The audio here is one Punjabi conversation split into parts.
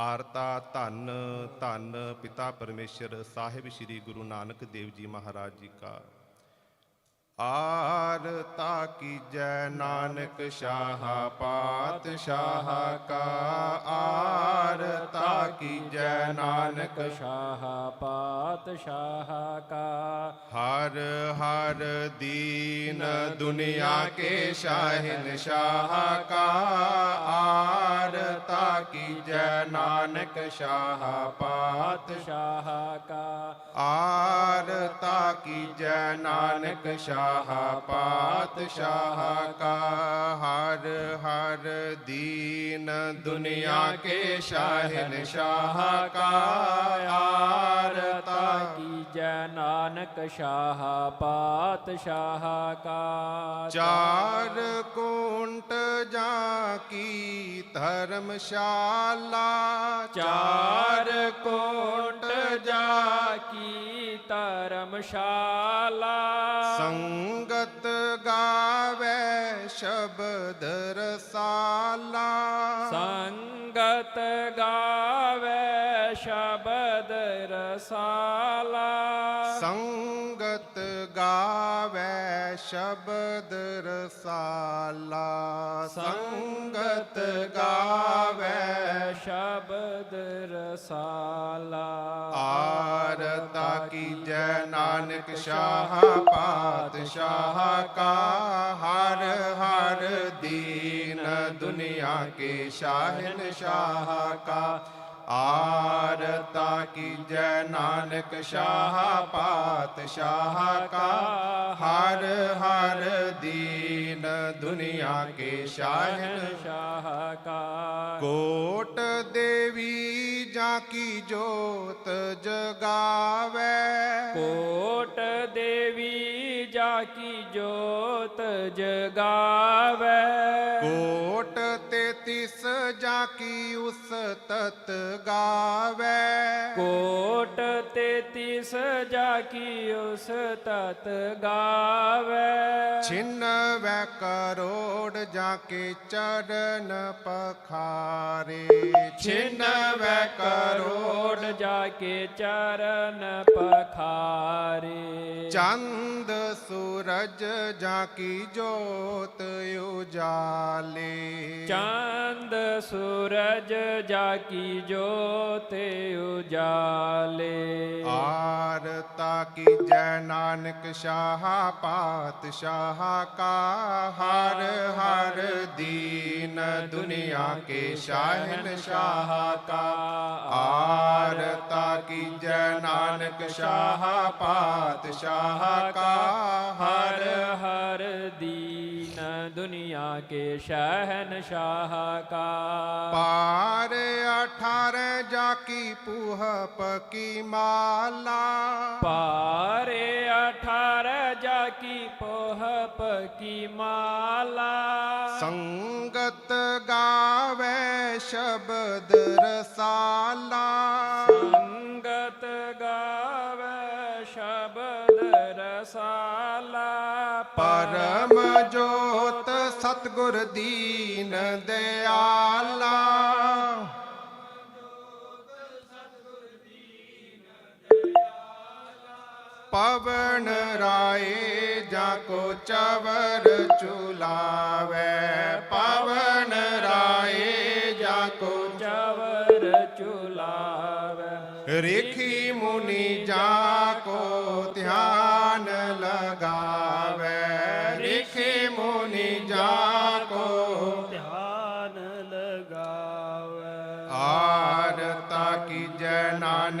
ਆਰਤਾ ਧੰਨ ਧੰਨ ਪਿਤਾ ਪਰਮੇਸ਼ਰ ਸਾਹਿਬ ਸ੍ਰੀ ਗੁਰੂ ਨਾਨਕ ਦੇਵ ਜੀ ਮਹਾਰਾਜ ਜੀ ਕਾ। ਆਰਤਾ ਕੀਜੈ ਨਾਨਕ ਸ਼ਾਹ, ਪਾਤਸ਼ਾਹ ਕਾ। ਆਰਤਾ ਕੀਜੈ ਨਾਨਕ। ਸ਼ਾਹ ਪਾਤਸ਼ਾਹ ਕਾ। ਹਰ ਹਰ ਦੀਨ ਦੁਨੀਆ ਕੇ ਸ਼ਾਹਿਨਸ਼ਾਹ ਕਾ। ਆਰਤਾ ਕੀਜੈ ਨਾਨਕ ਸ਼ਾਹ ਪਾਤ ਸ਼ਾਹ ਕਾ। ਆਰਤਾ ਕੀਜੈ ਨਾਨਕ ਸ਼ਾਹ ਪਾਤਸ਼ਾਹ ਕਾ। ਹਰ ਹਰ ਦੀਨ ਦੁਨੀਆ ਕੇ ਸ਼ਾਹਿਨਸ਼ਾਹ ਕਾ ਆਰਤਾ ਕੀ ਜੈ ਨਾਨਕ ਸ਼ਾਹ ਪਾਤਸ਼ਾਹ ਕਾ ਚਾਰ ਕੁੰਟ ਜਾ ਕੀ ਧਰਮਸ਼ਾਲਾ? ਚਾਰ ਕੋਟ ਜਾ ਕੀ ਧਰਮਸ਼ਾਲਾ? ਸੰਗਤ ਗਾਵੇ ਸ਼ਬਦ ਰਸਾਲਾ ਸੰਗਤ ਗਾਵੇ ਸ਼ਬਦ ਰਸਾਲਾ। ਸੰਗਤ ਗਾਵੇ ਸ਼ਬਦ ਰਸਾਲਾ। ਆਰਤਾ ਕੀਜੈ ਨਾਨਕ ਸ਼ਾਹ ਪਾਤਸ਼ਾਹ ਕਾ, ਹਰ ਹਰ ਦੀਨ ਦੁਨੀਆ ਕੇ ਸ਼ਾਹਿਨਸ਼ਾਹ ਕਾ। ਆਰਤਾ ਕੀਜੈ ਨਾਨਕ ਸ਼ਾਹ ਪਾਤਸ਼ਾਹ ਕਾ। ਹਰ ਹਰ ਦੀਨ ਦੁਨੀਆ ਕੇ ਸ਼ਾਹਿਨ। ਸ਼ਾਹ ਕਾ ਕੋਟ ਦੇਵੀ ਜਾ ਕੀ ਜੋਤ ਜਗਾਵੇ। ਕੋਟ ਦੇਵੀ ਜਾ ਕੀ ਜੋਤ ਜਗਾਵੇ। ਤਤ ਗਾਵੇ। ਕੋਟ ਤੇਤੀਸ ਜਾ ਕੀ ਉਸ ਤਤ ਗਾਵੇ। ਛਿਨਵੈ ਕਰੋੜ ਜਾਂ ਕੇ ਚਰਨ ਪਖਾਰੇ। ਛਿਨਵੈ ਕਰੋੜ ਕਰੋੜ ਜਾ ਕੇ ਚਰਨ ਪਖਾਰੇ। ਚੰਦ ਸੂਰਜ ਜਾਂ ਕੀ ਜੋਤ ਉਜਾਲੇ। ਚੰਦ ਸੂਰਜ ਜਾ ਕੀ ਜੋਤ ਉਜਾਲੇ ਆਰਤਾ ਕੀ ਜੈ ਨਾਨਕ ਸ਼ਾਹ ਪਾਤਸ਼ਾਹ ਕਾ ਹਰ ਹਰ ਦੀਨ ਦੁਨੀਆ ਕੇ ਸ਼ਾਹਿਨਸ਼ਾਹ ਕਾ ਆਰਤਾ ਕੀ ਜੈ ਨਾਨਕ ਸ਼ਾਹ ਪਾਤਸ਼ਾਹ ਕਾ ਹਰ ਹਰ ਹਰ दुनिया के शहनशाह का। पार अठार जाकी पुह पकी माला। पार अठार जाकी पुह पकी माला। संगत गावे शब्द रसाला संगत ਜੋਤ ਸਤਗੁਰ ਦੀਨ ਦਿਆਲਾ। ਪਵਨ ਰਾਏ ਜਾ ਕੋ ਚਵਰ ਚੁਲਾਵੇ। ਪਵਨ ਰਾਏ ਜਾ ਕੋ ਚਵਰ ਚੁਲਾਵੇ। ਰੇਖੀ ਮੁਨੀ ਜਾ ਕੋ ਧਿਆਨ ਲਗਾ।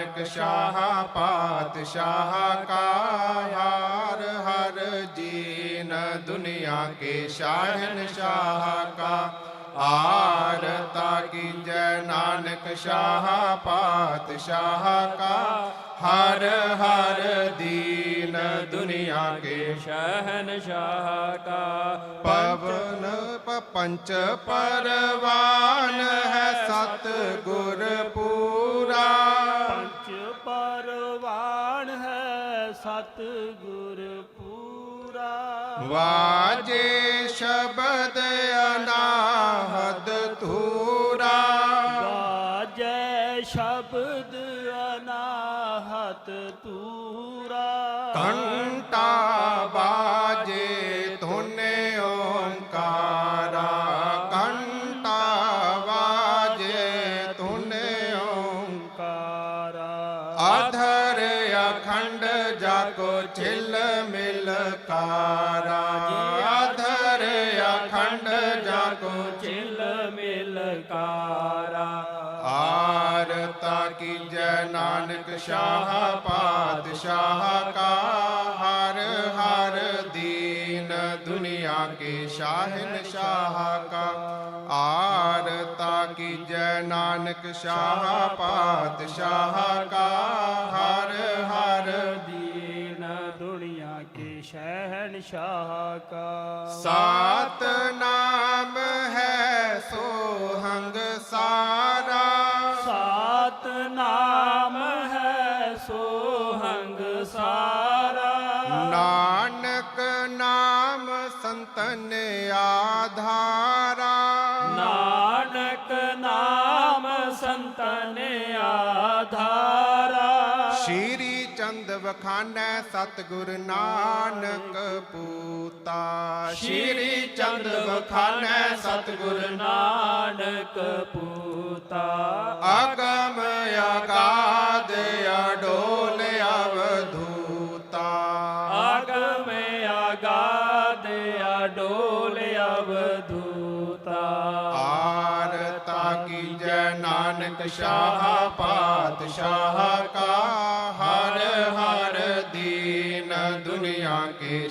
ਨਾਨਕ ਸ਼ਾਹ ਪਾਤਸ਼ਾਹ ਕਾ ਹਰ ਹਰ ਜੀਨ ਦੁਨੀਆ ਕੇ ਸ਼ਾਹਿਨਸ਼ਾਹ ਕਾ ਆਰਤਾ ਕੀ ਜੈ ਨਾਨਕ ਸ਼ਾਹ ਪਾਤਸ਼ਾਹ ਕਾ ਹਰ ਹਰ ਦੀਨ ਦੁਨੀਆ ਕੇ शहनशाह का ਪਵਨ ਪ- ਪੰਚ ਪਰਵਾਨ ਹੈ ਸਤ ਗੁਰ ਪੂਰਾ ਪੰਚ ਸਤ ਗੁਰ ਪੂਰਾ। ਵਾਜੇ ਸ਼ਬਦ ਅਨਾਹਦ ਧੂਰਾ। ਬਾਜੈ ਸ਼ਬਦ ਅਨਾਹਤ ਤੂਰਾ ਘੰਟਾ ਜਲਕਾਰਾ ਆਧਰ ਅਖੰਡ ਜਾ ਕੋ ਚਿਲ ਮਿਲਕਾਰਾ ਆਰਤਾ ਕੀ ਜੈ ਨਾਨਕ ਸ਼ਾਹ ਪਾਤਸ਼ਾਹ ਕਾ ਹਰ ਹਰ ਦੀਨ ਦੁਨੀਆ ਕੇ ਸ਼ਾਹਨ ਸ਼ਾਹ ਕਾ। ਆਰਤਾ ਕੀ ਜੈ ਨਾਨਕ ਸ਼ਾਹ ਪਾਤਸ਼ਾਹ ਕਾ ਹਰ ਹਰ ਦੀਨ ਸ਼ਹਿਨ ਸ਼ਾਹ ਕਾ। ਸਾਤ ਨਾਮ ਹੈ ਸੋਹੰਗ ਸਾਰਾ। ਸਾਤ ਨਾਮ ਹੈ ਸੋਹੰਗ ਸਾਰਾ। ਨਾਨਕ ਨਾਮ ਸੰਤਨ ਆਧਾਰਾ। ਨਾਨਕ ਨਾਮ ਸੰਤਨ ਆਧਾਰਾ। ਸ਼੍ਰੀ ਚੰਦ ਵਖਾਨੈ ਸਤਿਗੁਰ ਨਾਨਕ ਪੂਤਾ। ਸ਼੍ਰੀ ਚੰਦ ਵਖਾਨੈ ਸਤਿਗੁਰ ਨਾਨਕ ਪੂਤਾ। ਅਗਮ ਅਗਾਧ ਅਡੋਲ ਅਵਧੂਤਾ। ਆਗਮ ਆਗਾਦ ਅਡੋਲ ਅਵਧੂਤਾ। ਆਰਤਾ ਕੀ ਜੈ ਨਾਨਕ ਸ਼ਾਹ ਪਾਤਸ਼ਾਹ ਕਾ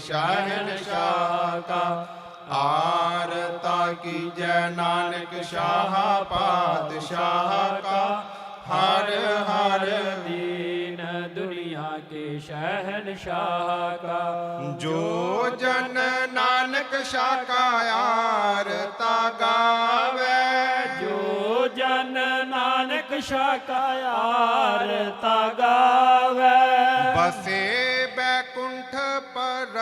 ਸ਼ਰਨ ਸ਼ਾਹ ਕਾ ਆਰਤਾ ਕੀ ਜੈ ਨਾਨਕ ਸ਼ਾਹ ਪਾਤਸ਼ਾਹ ਕਾ। ਹਰ ਹਰ ਦੀਨ ਦੁਨੀਆ ਕੇ ਸ਼ਹਿਨ ਸ਼ਾਹ ਕਾ ਜੋ ਜਨ ਨਾਨਕ ਸ਼ਾਹ ਕਾ ਆਰਤਾ ਗਾਵੇ। ਜੋ ਜਨ ਨਾਨਕ ਸ਼ਾਹ ਕਾ ਆਰਤਾ ਗਾਵੇ। ਬਸੇ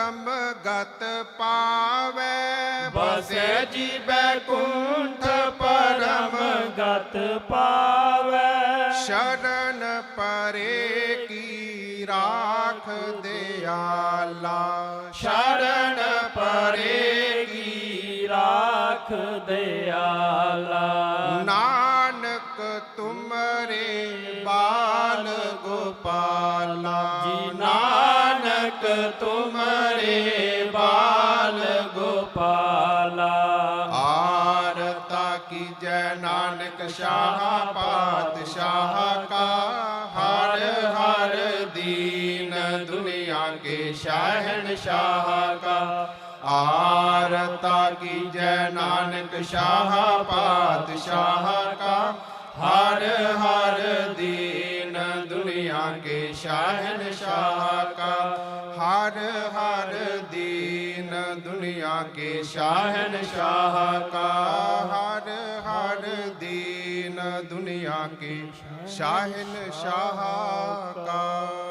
ਪਰਮ ਗਤ ਪਾਵੇ। ਬਸੇ ਜੀ ਬੈਕੁੰਠ ਪਰਮ ਗਤ ਪਾਵੇ। ਸ਼ਰਨ ਪਰੇ ਕੀ ਰਾਖ ਦਿਆਲਾ। ਸ਼ਰਨ ਪਰੇ ਕੀ ਰਾਖ ਦਿਆਲਾ। ਨਾਨਕ ਤੁਮਰੇ ਬਾਲ ਗੋਪਾਲਾ। ਜੀ ਨਾਨਕ ਨਾਨਕ ਤੁਮਰੇ ਬਾਲ ਗੋਪਾਲਾ। ਆਰਤਾ ਕੀ ਜੈ ਨਾਨਕ ਸ਼ਾਹ ਪਾਤਸ਼ਾਹ ਕਾ। ਹਰ ਹਰ ਦੀਨ ਦੁਨੀਆ ਕੇ ਸ਼ਾਹਨ ਸ਼ਾਹ ਕਾ। ਆਰਤਾ ਕੀ ਜੈ ਨਾਨਕ ਸ਼ਾਹ ਪਾਤਸ਼ਾਹ ਕਾ। ਹਰ ਹਰ ਦੀਨ ਦੁਨੀਆ ਕੇ ਸ਼ਾਹਨ ਸ਼ਾਹ ਹਰ ਹਰ ਦੀਨ ਦੁਨੀਆ ਕੇ ਸ਼ਾਹਨ ਸ਼ਾਹ ਕਾ। ਹਰ ਹਰ ਦੀਨ ਦੁਨੀਆ ਕੇ ਸ਼ਾਹਨ ਸ਼ਾਹ ਕਾ।